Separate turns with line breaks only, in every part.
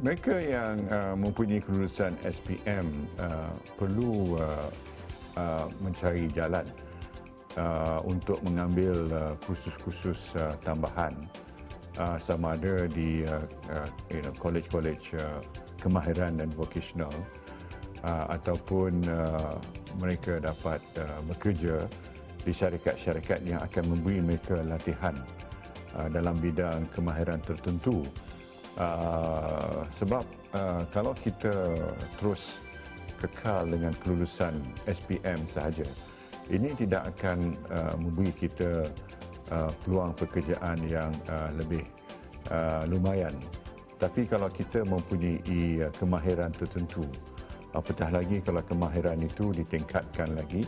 Mereka yang uh, mempunyai kelulusan SPM uh, perlu uh, uh, mencari jalan uh, untuk mengambil uh, kursus-kursus uh, tambahan uh, sama ada di uh, uh, you know, college-college uh, kemahiran dan vocational uh, ataupun uh, mereka dapat uh, bekerja di syarikat-syarikat yang akan memberi mereka latihan uh, dalam bidang kemahiran tertentu. Uh, sebab uh, kalau kita terus kekal dengan kelulusan SPM sahaja, ini tidak akan uh, memberi kita uh, peluang pekerjaan yang uh, lebih uh, lumayan. Tapi kalau kita mempunyai uh, kemahiran tertentu, apatah lagi kalau kemahiran itu ditingkatkan lagi,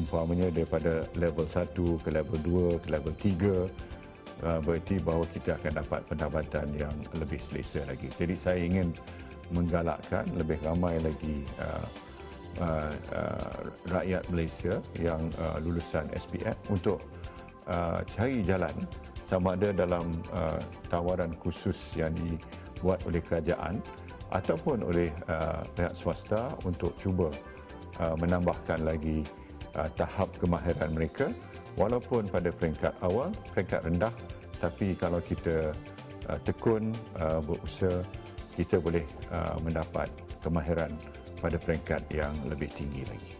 umpamanya daripada level 1 ke level 2 ke level 3, uh, berarti bahawa kita akan dapat pendapatan yang lebih selesa lagi. Jadi saya ingin menggalakkan lebih ramai lagi uh, uh, uh, rakyat Malaysia yang uh, lulusan SPM untuk uh, cari jalan sama ada dalam uh, tawaran khusus yang dibuat oleh kerajaan ataupun oleh uh, pihak swasta untuk cuba uh, menambahkan lagi uh, tahap kemahiran mereka walaupun pada peringkat awal, peringkat rendah, tapi kalau kita uh, tekun uh, berusaha, kita boleh uh, mendapat kemahiran pada peringkat yang lebih tinggi lagi.